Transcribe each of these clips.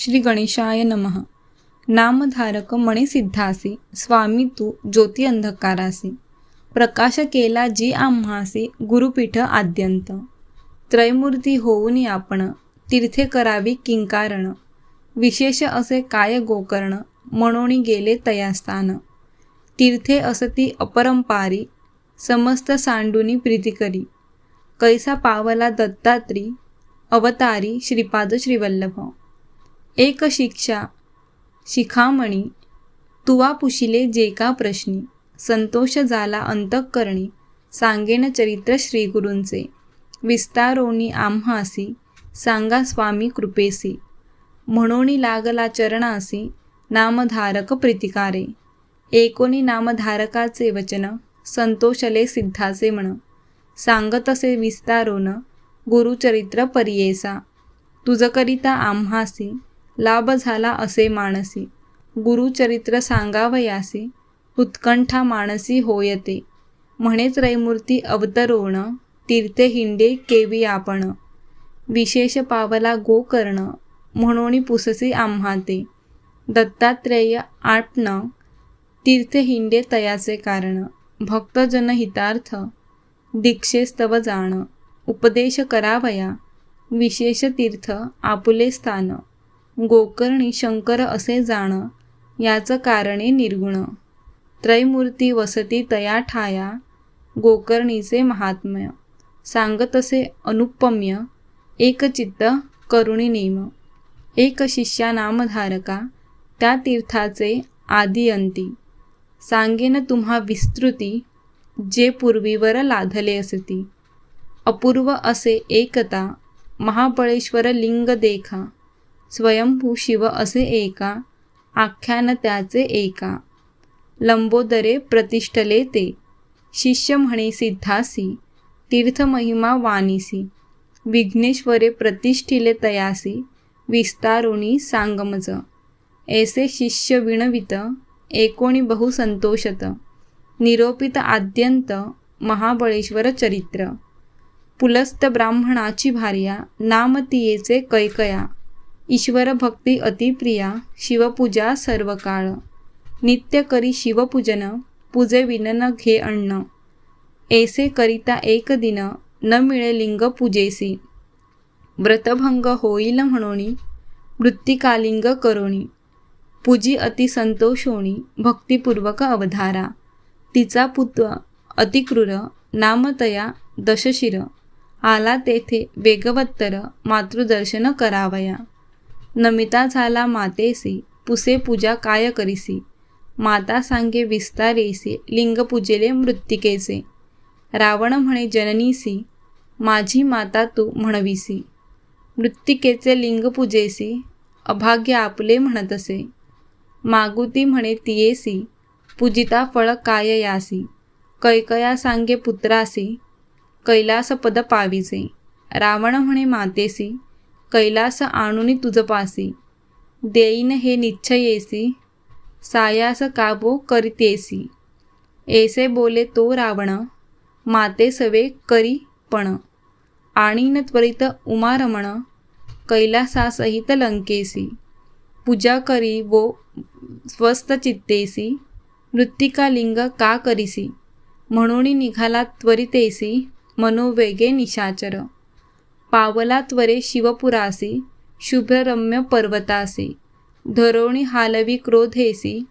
श्री गणेशाय नमः. नामधारक मणिसिद्धासी स्वामी तू ज्योती अंधकारासी. प्रकाश केला जी आम्हासी गुरुपीठ आद्यंत. त्रयमूर्ती होऊन आपण तीर्थे करावी किंकारण. विशेष असे काय गोकर्ण म्हणून गेले तयास्थान. तीर्थे असती अपरंपारी समस्त सांडुनी प्रीतिकरी कैसा पावला दत्तात्री अवतारी श्रीपाद श्रीवल्लभ. एक शिक्षा शिखामणी तुवा पुशिले जे का प्रश्नी संतोष झाला अंतःकरणी सांगेन चरित्र श्रीगुरूंचे विस्तारोनी आम्हासी सांगा स्वामी कृपेसी. म्हणून लागला चरणासी नामधारक प्रतिकारे. एकोणी नामधारकाचे वचन संतोषले सिद्धाचे म्हण. सांगतसे विस्तारोन गुरुचरित्र परियेसा. तुझकरिता आम्हासी लाभ झाला असे मानसी गुरुचरित्र सांगावयासी उत्कंठा मानसी होयते. म्हणे त्रैमूर्ती अवतरोण तीर्थे हिंडे केवी आपण. विशेष पावला गोकर्ण म्हणून पुससी आम्हाते. दत्तात्रेय आपण तीर्थ हिंडे तयाचे कारण. भक्तजन हितार्थ दीक्षेस्तव जाण. उपदेश करावया विशेष तीर्थ आपुले स्थान. गोकर्णी शंकर असे जाण याचं कारणे निर्गुण. त्रैमूर्ती वसती तया ठाया गोकर्णीचे महात्म्य. सांगतसे अनुपम्य एकचित्त करुणी नेम. एक शिष्या नामधारका त्या तीर्थाचे आदियंती. सांगेन तुम्हा विस्तृती जे पूर्वीवर लाधले असती. अपूर्व असे एकता महाबळेश्वर लिंग देखा. स्वयंभू शिव असे एका आख्यान त्याचे एका. लंबोदरे प्रतिष्ठले ते. शिष्य म्हणे सिद्धासी तीर्थमहिमा वाणीसी. विघ्नेश्वरे प्रतिष्ठिले तयासी विस्तारुणी सांगमज. ऐसे शिष्य विणवित एकोणी बहुसंतोषत निरोपित आद्यंत महाबळेश्वर चरित्र. पुलस्त ब्राह्मणाची भार्या नामतीयेचे कैकया. ईश्वर भक्ती अतिप्रिया शिवपूजा सर्व काळ नित्य करी शिवपूजन पूजे विनन घे अन्न। ऐसे करिता एक दिन न मिळे लिंग पूजेसी। व्रतभंग होईल म्हणोणी मृत्तिकालिंग करोणी पूजी अति संतोषोणी भक्तिपूर्वक अवधारा। तिचा पुत्र अतिक्रूर नामतया दशशिर। आला तेथे वेगवत्तर मातृदर्शन करावया। नमिता झाला मातेसी पुसे पूजा काय करीसी? माता सांगे विस्तारेसी लिंग पूजेले मृत्तिकेचे. रावण म्हणे जननीसी माझी माता तू म्हणविसी. मृत्तिकेचे लिंग पूजेसी अभाग्य आपले म्हणतसे. मागुती म्हणे तियेसी पूजिता फळ काय यासी? कैकया सांगे पुत्रासी कैलास पद पाविसे रावण म्हणे मातेसी कैलास आणुनी तुझपासी देईन हे निश्चयेसी सायास काबो करितेसी ऐसे बोले तो रावण माते सवे करी पण. आणीन त्वरित उमारमण कैलासासहित लंकेसी. पूजा करी वो स्वस्त चित्तेसी. मृत्तिकालिंग का करीसी. म्हणून निघाला त्वरितेसी मनोवेगे निशाचर. पावला त्वरे शिवपुरासी शुभ्ररम्य पर्वतासी धरोणी हालवी क्रोधेसी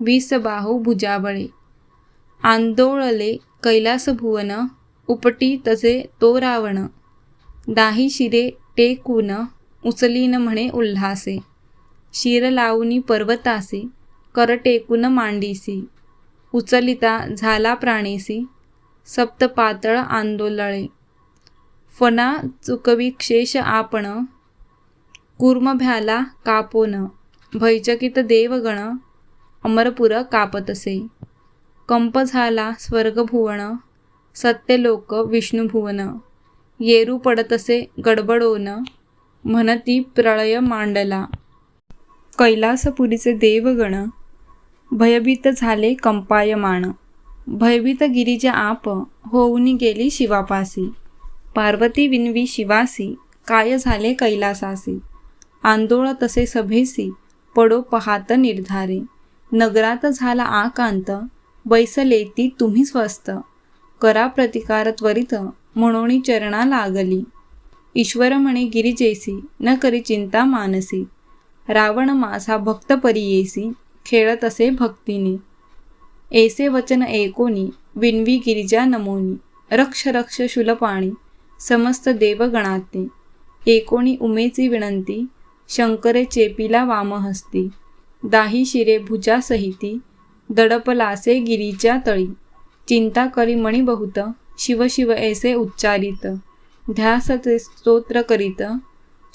विसबाहू भुजाबळे आंदोळले कैलासभुवन उपटी तसे तो रावण. दाही शिरे टेकून उचलीन म्हणे उल्हासे. शिर लावणी पर्वतासी करटेकून मांडीसी. उचलिता झाला प्राणीसी सप्तपातळ आंदोलळे. फना चुकविक्षेष आपण कूर्मभ्याला कापोन भयचकित देवगण अमरपुर कापतसे. कंप झाला स्वर्गभुवन सत्यलोक विष्णुभुवन. येरू पडतसे गडबडोन म्हणती प्रळय मांडला. कैलासपुरीचे देवगण भयभीत झाले कंपायमान. भयभीत गिरिजा आप होऊन गेली शिवापासी. पार्वती विनवी शिवासी काय झाले कैलासासी? आंदोळ तसे सभेसी पडो पहात निर्धारे. नगरात झाला आकांत बैसलेती तुम्ही स्वस्त. करा प्रतिकार त्वरित म्हणून चरणा लागली. ईश्वर म्हणे गिरिजेसी न करी चिंता मानसी. रावण माझा भक्त परियेसी खेळत असे भक्तीने. ऐसे वचन एकोनी विनवी गिरिजा नमोनी. रक्ष रक्ष शुलपाणी समस्त देवगणाते. एकोणी उमेची विनंती शंकरे चेपीला वामहस्ती. दाही शिरे भुजासहिती दडपलासे गिरीच्या तळी. चिंता करी मणिबहुत शिवशिव शिव शिव ऐसे उच्चारित. ध्यास ते स्तोत्र करीत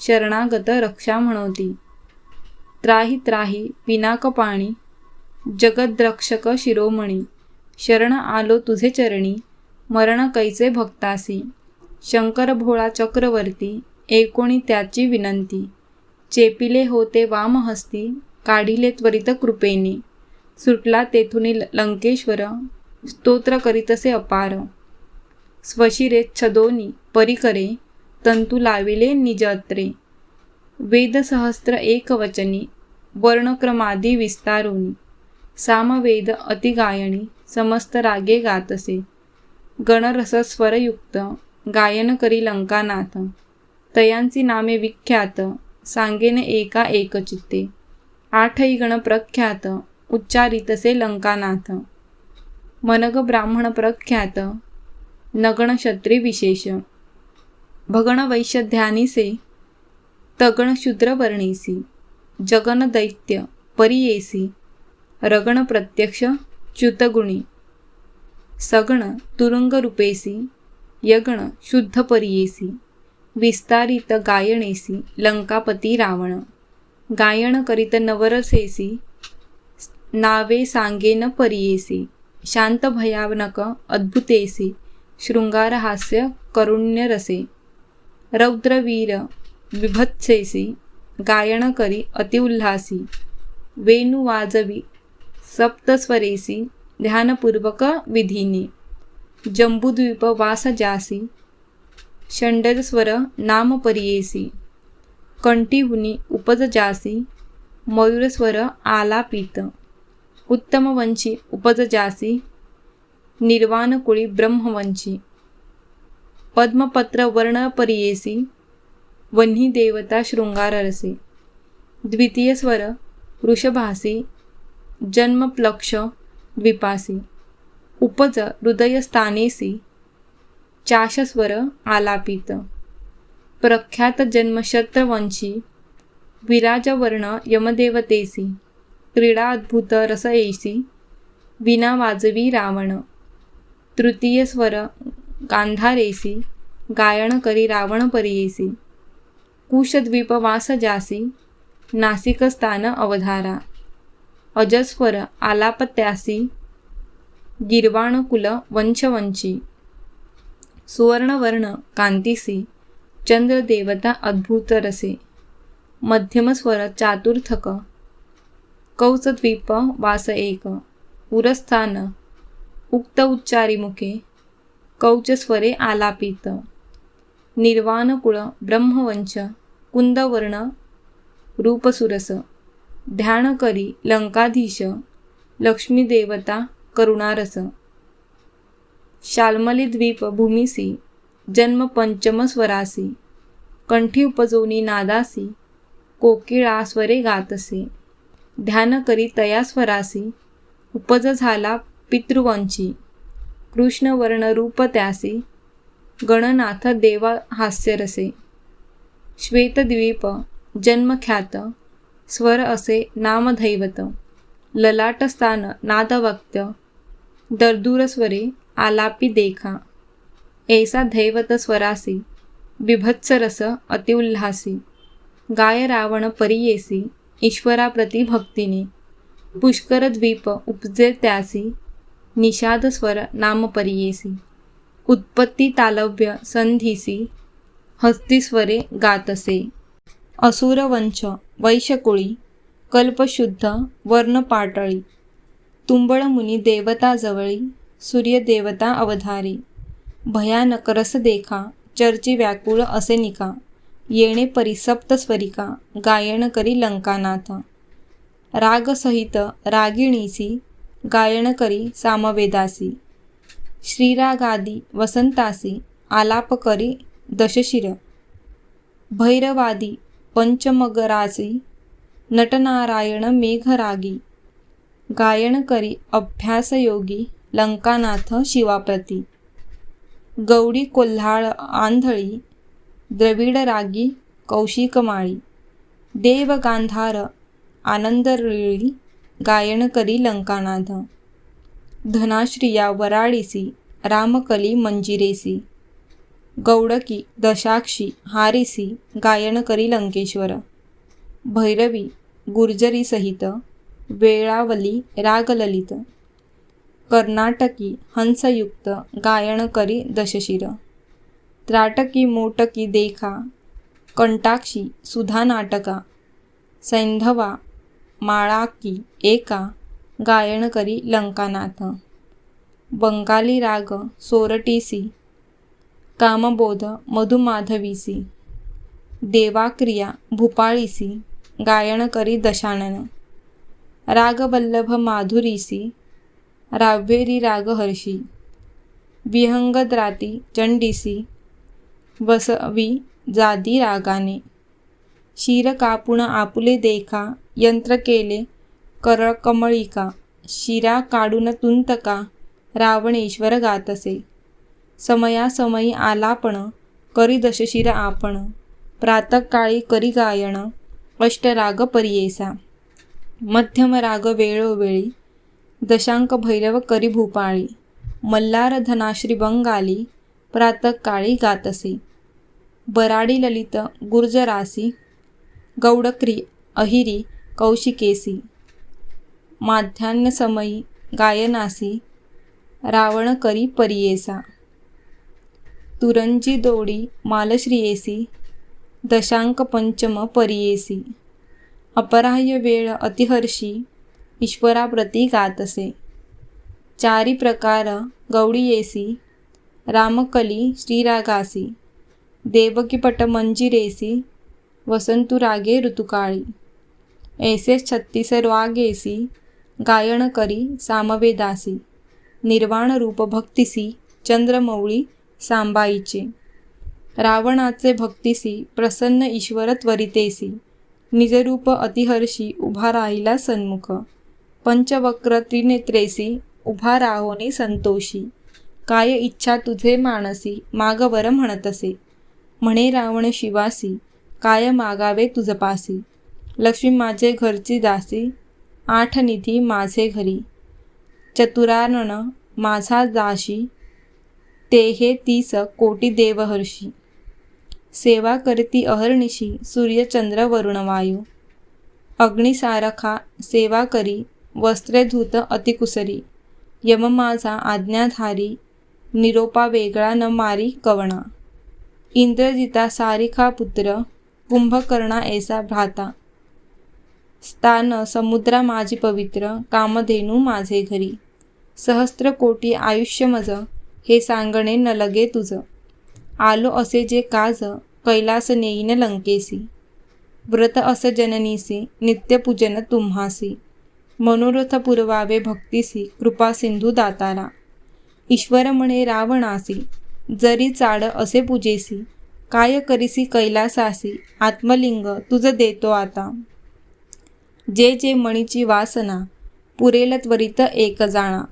शरणागत रक्षा म्हणती. त्राही त्राही पिनाक पाणी जगद्रक्षक शिरोमणी. शरण आलो तुझे चरणी मरण कैचे भक्तासी? शंकर भोळा चक्रवर्ती एकोणी त्याची विनंती. चेपिले होते वामहस्ती काढिले त्वरित कृपेने. सुटला तेथुनी लंकेश्वर स्तोत्र करीतसे अपार. स्वशिरे छदोनी परिकरे तंतु लाविले निजत्रे. वेदसहस्त्र एकवचनी वर्णक्रमादी विस्तारोनी. सामवेद अतिगायणी समस्त रागे गातसे. गणरसस्वरयुक्त गायन करी लंकानाथ. तयांची नामे विख्यात. सांगेन एका एकचित्ते. आठही गण प्रख्यात. उच्चारितसे लंकानाथ. मनग ब्राह्मण प्रख्यात. नगण क्षत्री विशेष. भगण वैश्य ध्यानीसे तगण शूद्रवर्णीसी जगन दैत्य परियेसी. रगण प्रत्यक्ष च्युतगुणी. सगण तुरुंग रूपेसी. यगण शुद्ध परियेसी विस्तारित गायणेसी लंकापती रावण। गायन करीत नवरसेसी नावे सांगेन परियेसी शांत भयानक अद्भुतेसी शृंगारहास्य करुण्यरसे रौद्रवीर विभत्सेसी गायन करी अतिउल्हासी वेणुवाजवी सप्तस्वरेसी ध्यानपूर्वक विधीने। जंबुद्वीप वास जासी षंडस्वर नाम परियेसी कंठीहुनी उपजजासी मयूरस्वर आलापित उत्तमवंशी उपजजासी निर्वाणकुळी ब्रह्मवंशी पद्मपत्र वर्णपरियेसी वन्ही देवता शृंगाररसी द्वितीय स्वर वृषभासी जन्मप्लक्ष द्विपासी उपज हृदयस्थानेसी चाशस्वर आलापित. प्रख्यात जन्मशत्रवंशी विराजवर्ण यमदेवतेसी क्रीडा अद्भुत रसयेसी विना वाजवी रावण तृतीय स्वर गांधारेसी गायन करी रावण परियेसी कुशद्वीप वासजासी नासिकस्थान अवधारा अजस्वर आलापत्यासी गिरवाणकुल वंशवंची सुवर्णवर्ण कांतीसी चंद्रदेवता अद्भुतरसे मध्यमस्वर चातुर्थक कौचद्वीप वास एक उरस्थान उक्त उच्चारिमुखे कौचस्वरे आलापित निर्वाणकुळ ब्रह्मवंश कुंदवर्ण रूपसुरस ध्यानकरी लंकाधीश लक्ष्मीदेवता करुणारस. शाल्मली द्वीप भूमिसी जन्म पंचम स्वरासी कंठी उपजोनी नादासी कोकिळा स्वरे गातसे. ध्यान करी तया स्वरासी उपज झाला पितृवंशी. कृष्णवर्ण रूप त्यासी गणनाथ देवा हास्यरसे. श्वेतद्वीप जन्मख्यात स्वर असे नामधैवत. ललाटस्थान दर्दूरस्वरे आलापी देखा। ऐसा दैवत स्वरासी बिभत्सरस अतिउल्हासी। गाय रावण परियेसी ईश्वराप्रती भक्तीने। पुष्करद्वीप उपजे त्यासी निषादस्वर नामपरियेसी उत्पत्ती तालव्य संधीसी हस्तिस्वरे गातसे। असुरवंश वैशकुळी कल्पशुद्ध वर्णपाटळी। तुंबळमुनी देवताजवळी सूर्यदेवता अवधारी. भयानक रस देखा चर्ची व्याकुळ असे निका. येणे परी सप्तस्वरिका गायन करी लंकानाथ रागसहित रागिणीसी गायन करी सामवेदासी. श्रीरागादी वसंतासी आलाप करी दशशिर. भैरवादी पंचमगरासी नटनारायण मेघरागी. गायन करी अभ्यासयोगी लंकानाथ शिवाप्रती. गौडी कोल्हाळ आंधळी द्रविड रागी कौशिकमाळी. देव गांधार आनंदरिळी गायन करी लंकानाथ. धनाश्रिया वराळीसी रामकली मंजिरेसी. गौडकी दशाक्षी हारिसी गायन करी लंकेश्वर. भैरवी गुर्जरी सहित वेळावली रागललित कर्नाटकी हंसयुक्त गायन करी दशशिर त्राटकी मोटकी देखा कंटाक्षी सुधा नाटका सैंधवा माळाकी एका गायन करी लंकानाथ बंगाली राग सोरटीसी कामबोध मधुमाधवीसी देवाक्रिया भूपाळीसी गायन करी दशानन. रागवल्लभ माधुरीसी राव्येरी रागहर्षी विहंगद्राती चंडीसी वसवी जादी रागाने शिर कापुण आपुले देखा यंत्र केले करळकमळिका शिरा काढून तुंतका रावणेश्वर गातसे समयासमयी आलापण करी दशशिर आपण प्रातकाळी करी गायन अष्टराग परियेसा मध्यम राग वेळोवेळी दशांक भैरव करी भूपाळी मल्हार धनाश्री बंगाली प्रातकाळी गातसी बराडी ललित गुर्जरासी गौडक्री अहिरी कौशिकेसी माध्यान्हसमयी गायनासी रावण करी परियेसा तुरंजी दोडी मालश्रियेसी दशांक पंचम परियेसी। अपराह्य वेळ अतिहर्षी ईश्वराप्रती गातसे. चारी प्रकार गौडीयेसी रामकली श्रीरागासी देवकीपट मंजिरेसी वसंतुरागे ऋतुकाळी. ऐसे छत्तीस रागेसी गायन करी सामवेदासी निर्वाण रूप भक्तिसी चंद्रमौळी सांबाईचे. रावणाचे भक्तिसी प्रसन्न ईश्वर त्वरितेसी निजरूप अतिहर्षी उभा राहिला सन्मुख. पंचवक्र त्रिनेत्रेसी उभा राहोने संतोषी. काय इच्छा तुझे मानसी मागवर म्हणतसे. म्हणे रावण शिवासी काय मागावे तुझपासी लक्ष्मी माझे घरची दासी आठ निधी माझे घरी. चतुरानन माझा दाशी ते हे तीस कोटी देवहर्षी. सेवा करती अहर्निशी सूर्यचंद्र वरुणवायू. अग्निसारखा सेवा करी वस्त्रे धूत अतिकुसरी. यम माझा आज्ञाधारी निरोपा वेगळा न मारी कवणा. इंद्रजिता सारिखा पुत्र कुंभकर्णा ऐसा भ्राता. स्थान समुद्रा माझी पवित्र कामधेनू माझे घरी. सहस्त्र कोटी आयुष्य मज हे सांगणे न लगे तुझं. आलो असे जे काज कैलास नेईन लंकेसी व्रत अस जननीसी नित्यपूजन तुम्हासी मनोरथ पुरवावे भक्तीसी कृपा सिंधू दातारा. ईश्वर म्हणे रावणासी जरी चाड असे पूजेसी काय करीसी कैलासासी आत्मलिंग तुझ देतो आता. जे जे मणीची वासना पुरेल त्वरित एक जाणा.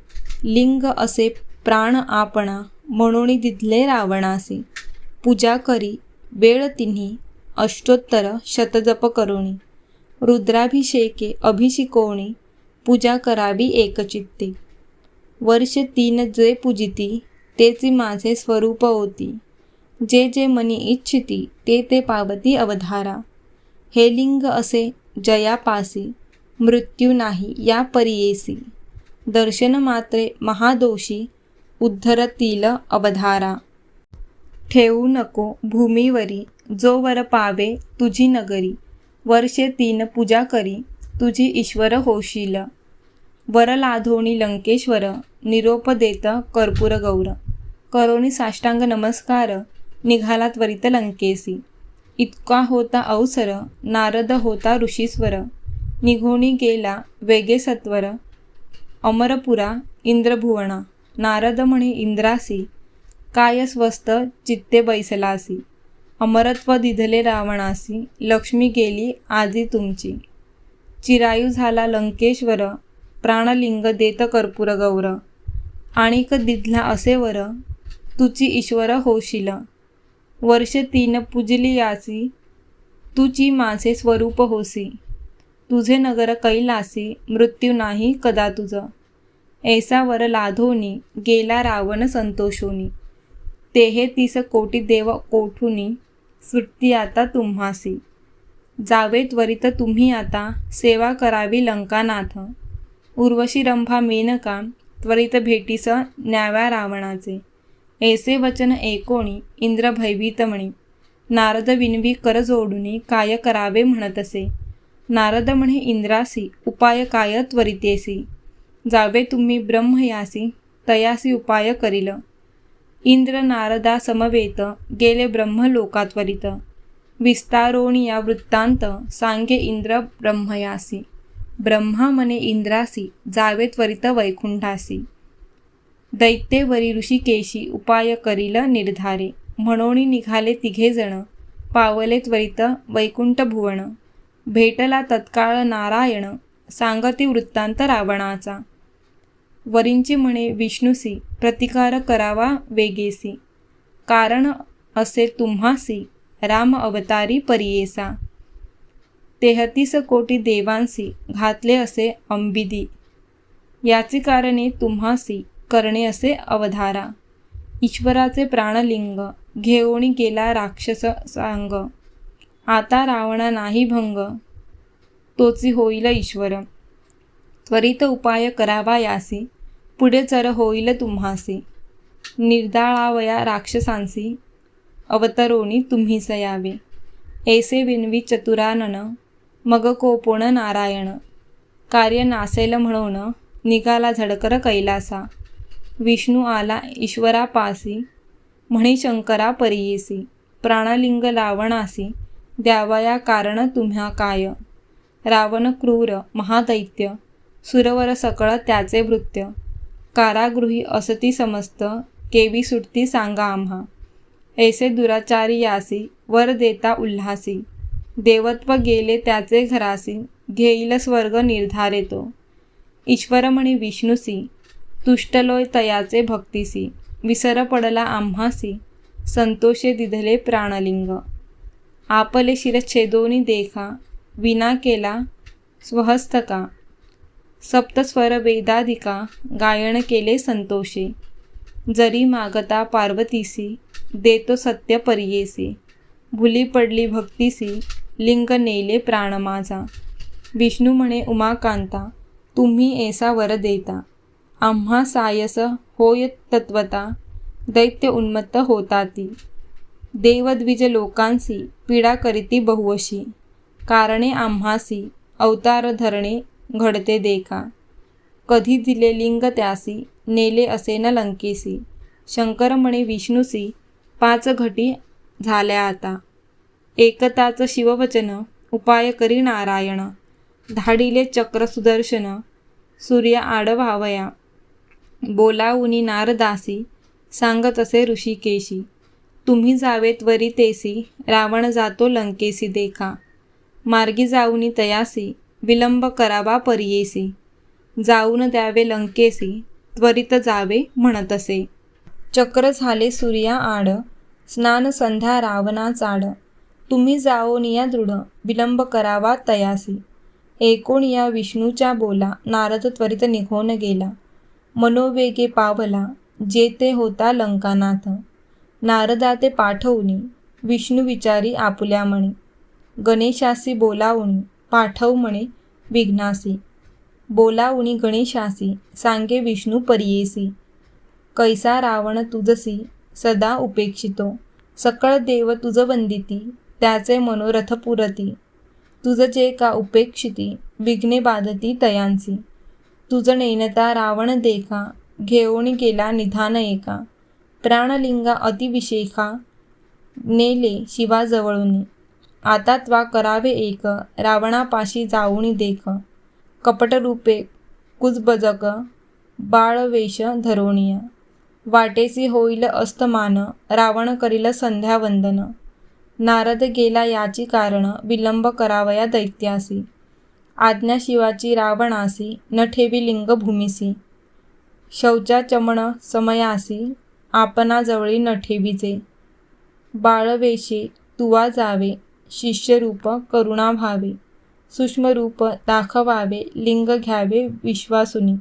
लिंग असे प्राण आपणा म्हणून दिधले रावणासी. पूजा करी वेळ तिन्ही अष्टोत्तर शतजप करुणी. रुद्राभिषेके अभिषिकोणी पूजा करावी एकचित्ते. वर्ष तीन जे पूजिती तेची माझे स्वरूप होती. जे जे मनी इच्छिती ते ते पावती अवधारा. हे लिंग असे जयापासी मृत्यू नाही या परियेसी. दर्शन मात्रे महादोषी उद्धरतील अवधारा. ठेवू नको भूमीवरी जोवर पावे तुझी नगरी. वर्षे तीन पूजा करी तुझी ईश्वर होशील. वरलाधोणी लंकेश्वर निरोप देत कर्पूर गौर. करोनी साष्टांग नमस्कार निघाला त्वरित लंकेसी. इतका होता अवसर नारद होता ऋषीस्वर. निघोणी गेला वेगे सत्वर. अमरपुरा इंद्रभुवना. नारद म्हणे इंद्रासी. काय स्वस्त चित्ते बैसलासी अमरत्व दिधले रावणासी लक्ष्मी गेली आजी तुमची. चिरायू झाला लंकेश्वर प्राणलिंग देत कर्पूर गौर. आणिक दिधला असे वर तुची ईश्वर होशील. वर्ष तीन पुजली यासी तुची माझे स्वरूप होसी. तुझे नगर कैलासी मृत्यू नाही कदा तुझं. ऐसा वर लाधोनी गेला रावण संतोषोनी. तेहे तीस कोटी देव कोठुनी सुटती आता तुम्हासी. जावे त्वरित तुम्ही आता सेवा करावी लंकानाथ. उर्वशी रंभा मेनका त्वरित भेटीस न्याव्या रावणाचे. ऐसे वचन एकोणी इंद्र भयभीतमणी नारद विनवी कर जोडुनी काय करावे म्हणतसे. नारद म्हणे इंद्रासी उपाय काय त्वरितेसी? जावे तुम्ही ब्रह्मयासी तयासी उपाय करील. इंद्र नारदा समवेत गेले ब्रह्मलोकात्वरित. विस्तारोणी या वृत्तांत सांगे इंद्र ब्रह्मयासी ब्रह्मा मने इंद्रासी जावे त्वरित वैकुंठासी. दैत्येवरी ऋषिकेशी उपाय करील निर्धारे. म्हणून निघाले तिघे जण पावले त्वरित वैकुंठ भुवन भेटला तत्काळ नारायण सांगती वृत्तांत रावणाचा. वरींची म्हणे विष्णुसी प्रतिकार करावा वेगेसी. कारण असे तुम्हासी राम अवतारी परियेसा. तेहतीस कोटी देवांसी घातले असे अंबिदी. याची कारणे तुम्हासी करणे असे अवधारा. ईश्वराचे प्राणलिंग घेऊन गेला राक्षस सांग. आता रावणा नाही भंग. तोची होईल ईश्वर. त्वरित उपाय करावा यासी. पुढे चर होईल तुम्हासी. निर्दाळावया राक्षसांसी अवतरोणी तुम्ही सयावे. ऐसे विनवी चतुरानन मग कोपोण नारायण. कार्य नासेल म्हणून निघाला झडकर कैलासा. विष्णू आला ईश्वरापासी म्हणे शंकरा परियेसी. प्राणलिंग लावणासी द्यावया कारण तुम्हा काय. रावण क्रूर महादैत्य सुरवर सकळ त्याचे वृत्य कारागृही असती समस्त केवी सुटती सांगा आम्हा. ऐसे दुराचारी यासी वर देता उल्हासी. देवत्व गेले त्याचे घरासी घेईल स्वर्ग निर्धारे तो ईश्वर म्हणे विष्णुसी तुष्टलोय तयाचे भक्तीसी. विसर पडला आम्हासी संतोषे दिधले प्राणलिंग. आपले शिरछेदोनी देखा विना केला स्वहस्तका. सप्तस्वर वेदाधिका गायन केले संतोषे. जरी मागता पार्वतीसी देतो सत्य पर्येसी. भुली पडली भक्तीसी लिंग नेले प्राण माझा. विष्णू म्हणे उमाकांता तुम्ही ऐसा वर देता. आम्हा सायस होय तत्वता दैत्य उन्मत्त होताती. देवद्विज लोकांसी पीडा करीती बहुवशी. कारणे आम्हासी अवतार धरणे घडते देखा. कधी दिले लिंग त्यासी नेले असे न लंकेसी. शंकर म्हणे विष्णूसी पाच घटी झाल्या आता. एकताच शिववचन उपाय करी नारायण. धाडिले चक्र सुदर्शन सूर्य आडभावया बोलावुनी नारदासी सांगत असे ऋषिकेशी. तुम्ही जावे त्वरितेसी रावण जातो लंकेसी देखा. मार्गी जाऊनी तयासी विलंब करावा परियेसी जाऊन द्यावे लंकेसी त्वरित जावे म्हणत असे. चक्र झाले सूर्या आड. स्नान संध्या रावणा चाड. तुम्ही जाओनिया दृढ. विलंब करावा तयासी एकूण या विष्णूच्या बोला. नारद त्वरित निघून गेला. मनोवेगे पावला. जेते होता लंकानाथ. नारदा ते पाठवणी विष्णू विचारी आपुल्या म्हणे गणेशासी बोलावणी पाठव म्हणे विघ्नासी। बोलावणी गणेशासी सांगे विष्णू परियेसी। कैसा रावण तुझसी सदा उपेक्षितो। सकळ देव तुझ वंदिती त्याचे मनोरथ पुरती। तुझ जे का उपेक्षिती विघ्ने बाधती तयांसी। तुझ नेनता रावण देखा घेऊन गेला निधान एका। प्राणलिंगा अतिविशेखा नेले शिवाजवळून। आता त्वा करावे एक रावणापाशी जाऊनी देख. कपटरूपे कुजबजक बाळवेश धरोणीय. वाटेसी होईल अस्तमान रावण करील संध्यावंदन. नारद गेला याची कारण विलंब करावया दैत्यासी. आज्ञा शिवाची रावणासी न ठेवी लिंग भूमिसी शौचाचमन समयासी आपणाजवळी न ठेवीचे बाळवेशे तुवा जावे शिष्यरूप करुणा व्हावे सूक्ष्मरूप दाखवावे लिंग घ्यावे विश्वासुनी.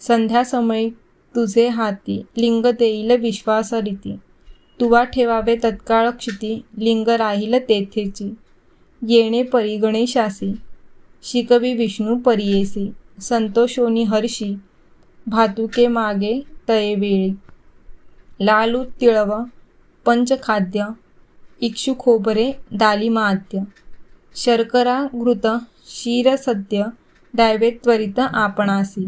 संध्यासमयी तुझे हाती लिंग देईल विश्वासरीती. तुवा ठेवावे तत्काळ क्षिती लिंग राहील तेथेची. येणे परिगणेशासी शिकवी विष्णू परियेसी. संतोषोनी हर्षी भातुके मागे तये वेळी. लालू तिळव पंचखाद्य इक्षु खोबरे दालिमाद्य शर्करा घृत क्षीर सद्य द्यावे त्वरित आपणासी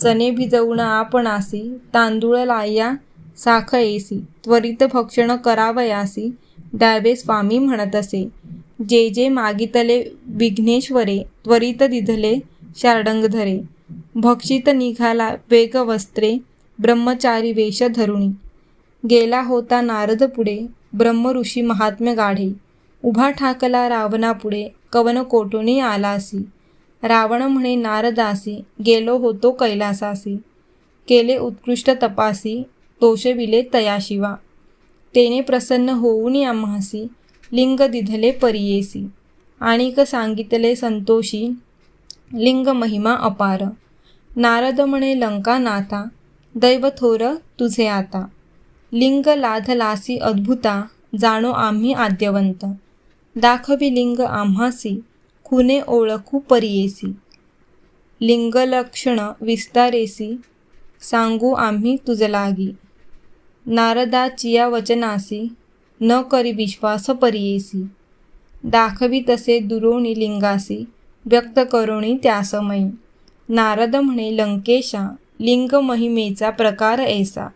चणे भिजवून आपणासी तांदूळ लाया साखयेसी त्वरित भक्षण करावयासी द्यावे स्वामी म्हणत असे जे जे मागितले विघ्नेश्वरे त्वरित दिधले शार्डंग धरे भक्षित निघाला वेग वस्त्रे ब्रह्मचारी वेश धरुणी गेला होता नारद पुढे ब्रह्मऋषी महात्म्य गाढे. उभा ठाकला रावणापुढे कवन कोटुनी आलासी. रावण म्हणे नारदासी गेलो होतो कैलासासी. केले उत्कृष्ट तपासी तोषविले तयाशिवा. तेने प्रसन्न होऊन आम्हासी लिंग दिधले परियेसी. आणिक सांगितले संतोषी लिंग महिमा अपार. नारद म्हणे लंकानाथा दैव थोर तुझे आता. लिंग लाधलासी अद्भुता जाणो आम्ही आद्यवंत. दाखवी लिंग आम्हासी खुने ओळखू परियेसी. लिंगलक्षण विस्तारेसी सांगू आम्ही तुझलागी नारदाचिया वचनासी न करी विश्वास परियेसी. दाखवी तसे दुरोणी लिंगासी व्यक्त करोणी त्यासमयी. नारद म्हणे लंकेशा लिंग महिमेचा प्रकार ऐसा.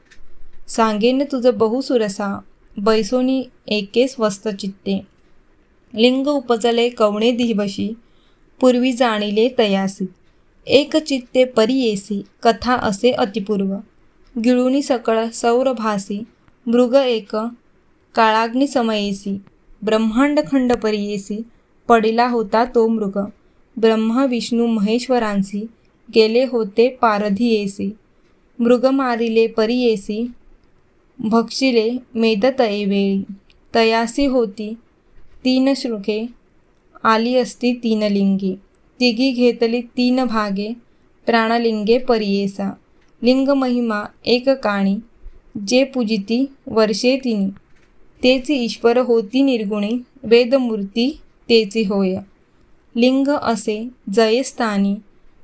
सांगेन तुझं बहुसुरसा बैसोनी एके स्वस्त चित्ते. लिंग उपजले कवणे दिवशी पूर्वी जाणिले तयासी. एक चित्ते परियेसी कथा असे अतिपूर्व. गिळुनी सकळ सौरभासी मृग एक काळाग्नी समयेसी. ब्रह्मांड खंड परियेसी पडिला होता तो मृग. ब्रह्मा विष्णू महेश्वरांसी गेले होते पारधियेसी मृग मारिले परियेसी भक्षिले मेदतये वेळी. तयासी होती. तीन शृंखे आली असती तीन लिंगी तिघी घेतली तीन भागे. प्राणलिंगे परियेसा. लिंग महिमा एक काणी. जे पूजिती वर्षे तिनी. तेची ईश्वर होती निर्गुणी. वेदमूर्ती तेची होय. लिंग असे जयस्थानी.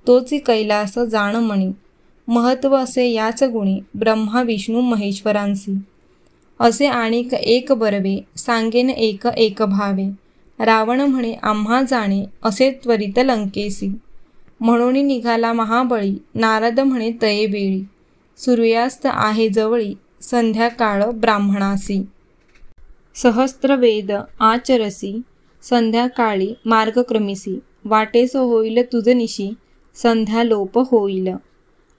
तोची कैलास जाणमणी. महत्त्व असे याच गुणी ब्रह्मा विष्णू महेश्वरांसी. असे आणिक एक बरवे सांगेन एक एक भावे. रावण म्हणे आम्हा जाणे असे त्वरित लंकेसी. म्हणून निघाला महाबळी नारद म्हणे तये वेळी. सूर्यास्त आहे जवळी संध्याकाळ ब्राह्मणासी. सहस्त्रवेद आचरसी संध्याकाळी मार्गक्रमिसी. वाटेस होईल तुझनिशी संध्यालोप होईल.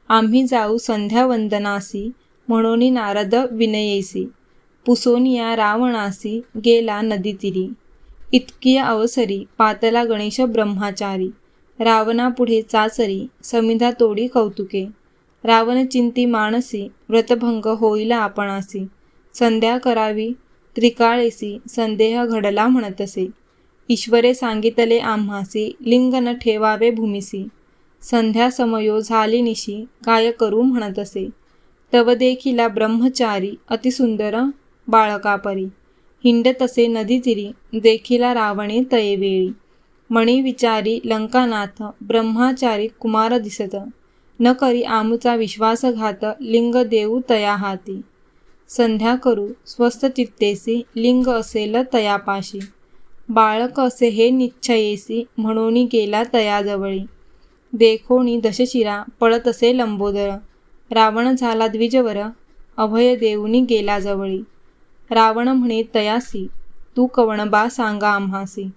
आम्ही जाऊ संध्यावंदनासी म्हणून नारद विनयेसी. पुसोनिया रावणासी गेला नदीतीरी. इतकी अवसरी पातला गणेश ब्रह्माचारी. रावणापुढे चाचरी समिधा तोडी कौतुके. रावण चिंती मानसी व्रतभंग होईला आपणासी. संध्या करावी त्रिकाळेसी संदेह घडला म्हणतसे. ईश्वरे सांगितले आम्हासी लिंग न ठेवावे भूमिसी. संध्या समयो झाली निशी काय करू म्हणतसे तव देखिला ब्रह्मचारी अतिसुंदर बाळकापरी. हिंड तसे नदीतीरी देखिला रावणे तयेवेळी मणी विचारी लंकानाथ ब्रह्माचारी कुमार दिसत. न करी आमचा विश्वासघात लिंग देऊ तया हाती. संध्या करू स्वस्त चित्तेसी लिंग असेल तयापाशी बाळक असे हे निश्चयेसी म्हणून गेला तयाजवळी देखोणी दशशिरा पळत असे लंबोदर. रावण झाला द्विजवर अभय देऊनी गेला जवळी. रावण म्हणे तयासी तू कवण बा सांगा आम्हासी.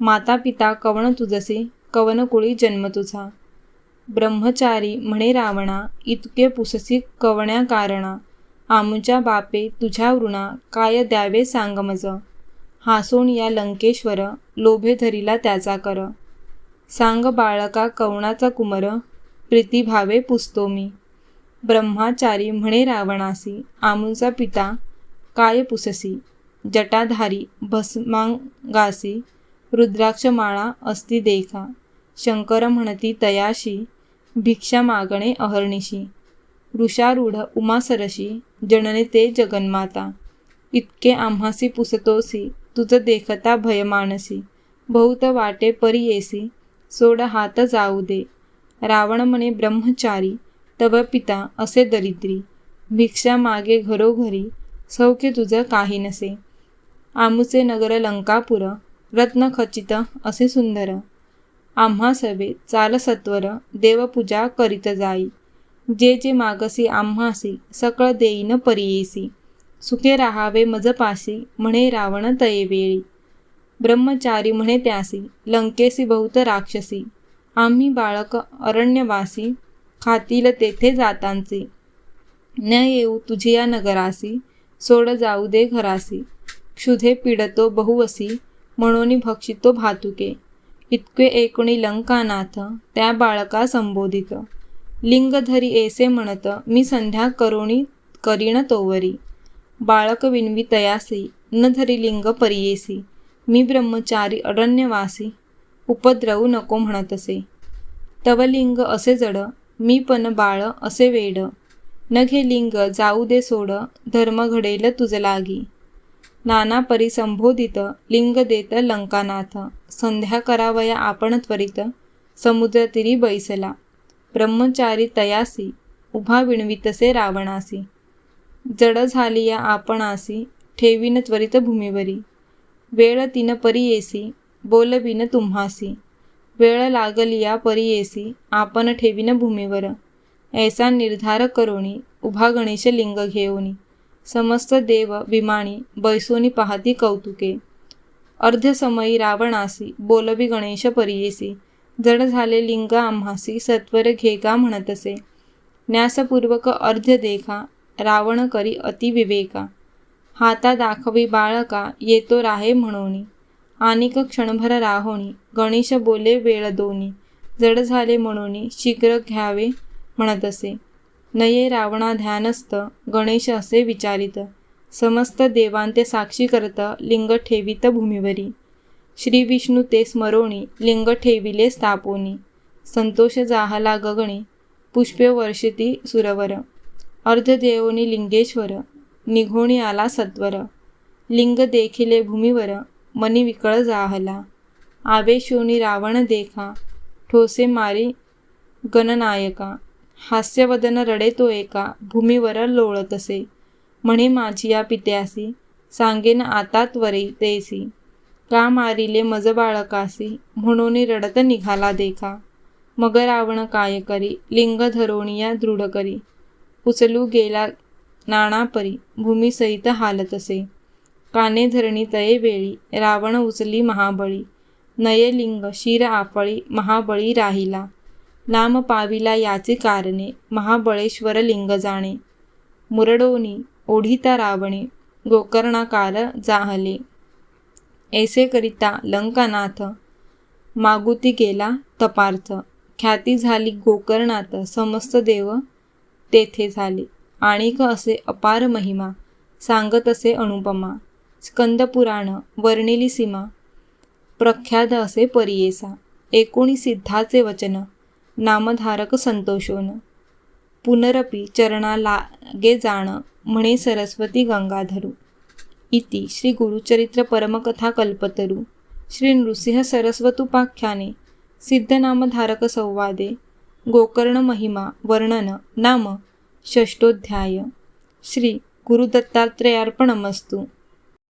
माता पिता कवण तुझसे कवन कुळी जन्म तुझा. ब्रह्मचारी म्हणे रावणा इतके पुससी कवण्या कारणा. आमुच्या बापे तुझ्या वृणा काय द्यावे सांग मज. हासोन या लंकेश्वर लोभे धरीला त्याचा कर. सांग बाळका कवणाचा कुमर प्रीतिभावे पुसतो मी. ब्रह्माचारी म्हणे रावणासी आमुचा पिता काय पुससी? जटाधारी भस्मांगासी रुद्राक्षमाळा असती देखा. शंकर म्हणती तयाशी भिक्षा मागणे अहर्निशी. वृषारूढ उमासरशी जनने ते जगन्माता. इतके आम्हासी पुसतोसी तुझं देखता भयमानसी. बहुत वाटे परी येसी. सोड हात जाऊ दे. रावण म्हणे ब्रह्मचारी तव पिता असे दरिद्री. भिक्षा मागे घरोघरी सौख्य तुझं काही नसे. आमुचे नगर लंकापुर रत्नखचित असे सुंदर. आम्हा सवे चाल सत्वर देवपूजा करीत जाई. जे जे मागसी आम्हासी सकळ देईन परियेसी सुखे राहावे मजपासी म्हणे रावण तयेवेळी ब्रह्मचारी म्हणे त्यासी लंकेसी बहुत राक्षसी. आम्ही बाळक अरण्यवासी खातील तेथे जातांचे. न येऊ तुझी या नगरासी सोड जाऊ दे घरासी. क्षुधे पिडतो बहुवसी म्हणून भक्षितो भातुके. इतके एकूणी लंकानाथ त्या बाळका संबोधित. लिंगधरी एसे म्हणत मी संध्या करोणी करीण तोवरी. बाळक विनवी तयासी न धरी लिंग परियेसी. मी ब्रह्मचारी अरण्यवासी उपद्रवू नको म्हणत असे. तवलिंग असे जड मी पण बाळ असे वेड. न घे लिंग जाऊ दे सोड धर्म घडेल तुझ लागी. नाना परिसंबोधित लिंग देत लंकानाथ. संध्या करावया आपण त्वरित समुद्रतीरी बैसला. ब्रह्मचारी तयासी उभा विणवितसे रावणासी. जड झाली या आपणासी ठेवीन त्वरित भूमीवरी. वेळ तीन परी येसी बोलविन तुम्हासी. वेळ लागलिया परी येसी आपण ठेवीन भूमीवर. ऐसा निर्धार करोणी उभा गणेश लिंग घेऊनी समस्त देव विमानी बैसोनी पाहती कौतुके. अर्धसमयी रावणासी बोलवी गणेश परियेसी जड झाले लिंग आम्हासी सत्वर घेगा म्हणतसे. न्यासपूर्वक अर्ध्य देखा रावण करी अतिविवेका हाता दाखवी बाळका येतो राहे म्हणोनी. आनिक क्षणभर राहोणी गणेश बोले वेळ दोनी. जड झाले म्हणोनी शीघ्र घ्यावे म्हणत असे नये रावणा ध्यानस्थ गणेश असे विचारित. समस्त देवांते साक्षी करत लिंग ठेवित भूमीवरी. श्री विष्णू ते स्मरोणी लिंग ठेविले स्थापोनी. संतोष जाहला गगणी पुष्पे वर्षिती सुरवर. अर्धदेवनी लिंगेश्वर. निघोणी आला सत्वर. लिंग देखिले भूमीवर मनी विकळ जाहला. आवेशोनी रावण देखा. ठोसे मारी गणनायका. हास्यवदन रडे तो एका. भूमीवर लोळतसे. म्हणे माझी या पित्यासी. सांगेन आता त्वरे तेसी. का मारिले मज बाळकासी. म्हणून रडत निघाला देखा. मग रावण काय करी? लिंग धरोणिया दृढ करी. उचलू गेला नाणापरी भूमीसहित हालतसे काने धरणी तयेवेळी रावण उचली महाबळी. नयलिंग शिर आपळी महाबळी राहिला. नाम पाविला याचे कारणे महाबळेश्वर लिंग जाणे. मुरडोनी ओढिता रावणे गोकर्णाकार जाहले. ऐसे करिता लंकानाथ मागुती गेला तपार्थ. ख्याती झाली गोकर्णात समस्त देव तेथे झाले. आणिक असे अपार महिमा सांगत असे अनुपमा स्कंदपुराण वर्णिली सीमा प्रख्यात असे परियेसा एकोणी सिद्धाचे वचन नामधारक संतोषोन पुनरपी चरणा लागे जाण म्हणे सरस्वती गंगाधरू. इति श्री गुरुचरित्र परमकथा कल्पतरू श्री नृसिंह सरस्वतुपाख्याने सिद्धनामधारक संवादे गोकर्ण महिमा वर्णन नाम षष्टोध्याय श्री गुरुदत्तात्रेयार्पणमस्तु.